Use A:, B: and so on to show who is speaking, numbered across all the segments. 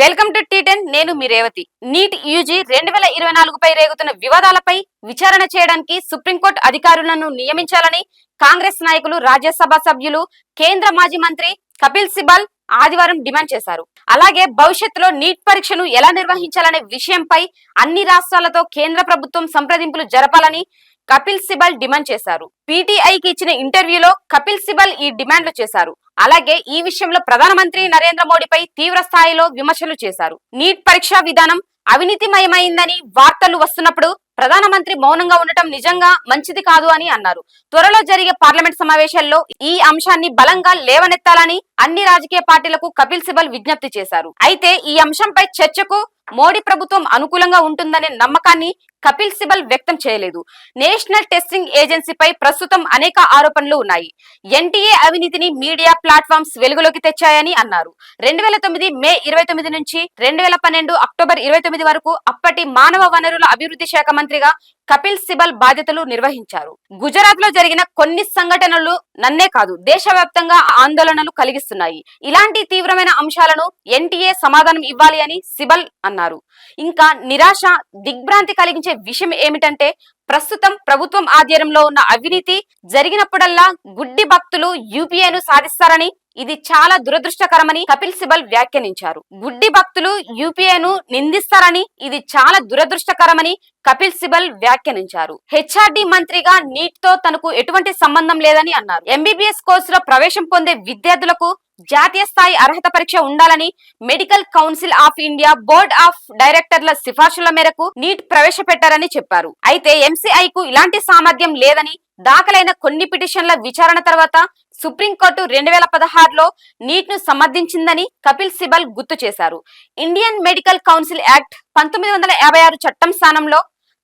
A: Welcome to tea ten నేను మీ Revathi. NEET UG రెండు వేల ఇరవై నాలుగుపై రేగుతున్న వివాదాలపై విచారణ చేయడానికి సుప్రీంకోర్టు అధికారులను నియమించాలని కాంగ్రెస్ నాయకులు రాజ్యసభ సభ్యులు కేంద్ర మాజీ మంత్రి కపిల్ సిబల్ ఆదివారం డిమాండ్ చేశారు. అలాగే భవిష్యత్తులో నీట్ పరీక్షను ఎలా నిర్వహించాలనే విషయంపై అన్ని రాష్ట్రాలతో కేంద్ర ప్రభుత్వం సంప్రదింపులు జరపాలని కపిల్ సిబల్ డిమాండ్ చేశారు. పీటీఐకి ఇచ్చిన ఇంటర్వ్యూలో కపిల్ సిబల్ ఈ డిమాండ్లు చేశారు. అలాగే ఈ విషయంలో ప్రధానమంత్రి నరేంద్ర మోడీపై తీవ్ర స్థాయిలో విమర్శలు చేశారు. నీట్ పరీక్షా విధానం అవినీతిమయమైందని వార్తలు వస్తున్నప్పుడు ప్రధానమంత్రి మౌనంగా ఉండటం నిజంగా మంచిది కాదు అని అన్నారు. త్వరలో జరిగే పార్లమెంట్ సమావేశాల్లో ఈ అంశాన్ని బలంగా లేవనెత్తాలని అన్ని రాజకీయ పార్టీలకు కపిల్ సిబల్ విజ్ఞప్తి చేశారు. అయితే ఈ అంశంపై చర్చకు మోడీ ప్రభుత్వం అనుకూలంగా ఉంటుందనే నమ్మకాన్ని కపిల్ సిబల్ వ్యక్తం చేయలేదు. నేషనల్ టెస్టింగ్ ఏజెన్సీపై ప్రస్తుతం అనేక ఆరోపణలు ఉన్నాయి. ఎన్టీఏ అవినీతిని మీడియా ప్లాట్ఫామ్స్ వెలుగులోకి తెచ్చాయని అన్నారు. రెండు వేల తొమ్మిది మే ఇరవై తొమ్మిది నుంచి రెండు వేల పన్నెండు అక్టోబర్ ఇరవై తొమ్మిది వరకు అప్పటి మానవ వనరుల అభివృద్ధి శాఖ మంత్రిగా కపిల్ సిబల్ బాధ్యతలు నిర్వహించారు. గుజరాత్లో జరిగిన కొన్ని సంఘటనలు నన్నే కాదు దేశవ్యాప్తంగా ఆందోళనలు కలిగిస్తున్నాయి. ఇలాంటి తీవ్రమైన అంశాలను ఎన్టీఏ సమాధానం ఇవ్వాలి అని సిబల్ అన్నారు. ఇంకా నిరాశ దిగ్భ్రాంతి కలిగించే విషయం ఏమిటంటే ప్రస్తుతం ప్రభుత్వం ఆధ్వర్యంలో ఉన్న అవినీతి జరిగినప్పుడల్లా గుడ్డి భక్తులు యూపీఏను సాధిస్తారని ఇది చాలా దురదృష్టకరమని కపిల్ సిబల్ వ్యాఖ్యానించారు. గుడ్డి భక్తులు యూపీఏను నిందిస్తారని ఇది చాలా దురదృష్టకరమని కపిల్ సిబల్ వ్యాఖ్యానించారు. హెచ్ఆర్డి మంత్రిగా నీట్తో తనకు ఎటువంటి సంబంధం లేదని అన్నారు. ఎంబీబీఎస్ కోర్సులో ప్రవేశం పొందే విద్యార్థులకు జాతీయ స్థాయి అర్హత పరీక్ష ఉండాలని medical council of India board of డైరెక్టర్ల సిఫార్సుల మేరకు నీట్ ప్రవేశపెట్టారని చెప్పారు. అయితే ఎంసీఐ కు ఇలాంటి సామర్థ్యం లేదని దాఖలైన కొన్ని పిటిషన్ల విచారణ తర్వాత సుప్రీంకోర్టు రెండు వేల పదహారులో నీట్ను సమర్థించిందని కపిల్ సిబల్ గుర్తు చేశారు. ఇండియన్ మెడికల్ కౌన్సిల్ యాక్ట్ పంతొమ్మిది వందల యాభై ఆరు చట్టం స్థానంలో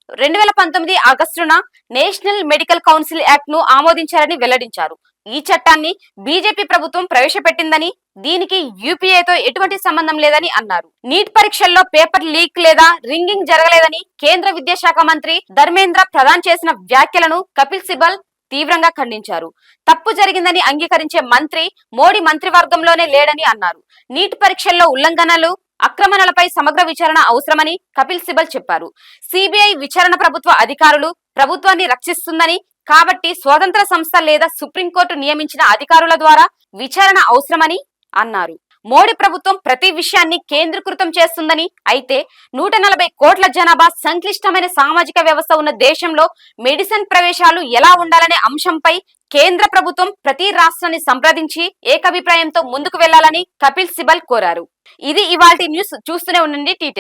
A: రెండు వేల పంతొమ్మిది ఆగస్టున నేషనల్ మెడికల్ కౌన్సిల్ యాక్ట్ను ఆమోదించారని వెల్లడించారు. ఈ చట్టాన్ని బీజేపీ ప్రభుత్వం ప్రవేశపెట్టిందని దీనికి యూపీఏతో ఎటువంటి సంబంధం లేదని అన్నారు. నీట్ పరీక్షల్లో పేపర్ లీక్ లేదా రింగింగ్ జరగలేదని కేంద్ర విద్యాశాఖ మంత్రి ధర్మేంద్ర ప్రధాన్ చేసిన వ్యాఖ్యలను కపిల్ సిబల్ తీవ్రంగా ఖండించారు. తప్పు జరిగిందని అంగీకరించే మంత్రి మోడీ మంత్రివర్గంలోనే లేడని అన్నారు. నీట్ పరీక్షల్లో ఉల్లంఘనలు అక్రమణలపై సమగ్ర విచారణ అవసరమని కపిల్ సిబల్ చెప్పారు. సిబిఐ విచారణ ప్రభుత్వ అధికారులు ప్రభుత్వాన్ని రక్షిస్తుందని కాబట్టి స్వతంత్ర సంస్థ లేదా సుప్రీంకోర్టు నియమించిన అధికారుల ద్వారా విచారణ అవసరమని అన్నారు. మోడీ ప్రభుత్వం ప్రతి విషయాన్ని కేంద్రీకృతం చేస్తుందని అయితే నూట నలభై కోట్ల జనాభా సంక్లిష్టమైన సామాజిక వ్యవస్థ ఉన్న దేశంలో మెడిసిన్ ప్రవేశాలు ఎలా ఉండాలనే అంశంపై కేంద్ర ప్రభుత్వం ప్రతి రాష్ట్రాన్ని సంప్రదించి ఏకాభిప్రాయంతో ముందుకు వెళ్ళాలని కపిల్ సిబల్ కోరారు. ఇది ఇవాల్టి న్యూస్. చూస్తూనే ఉండండి టీ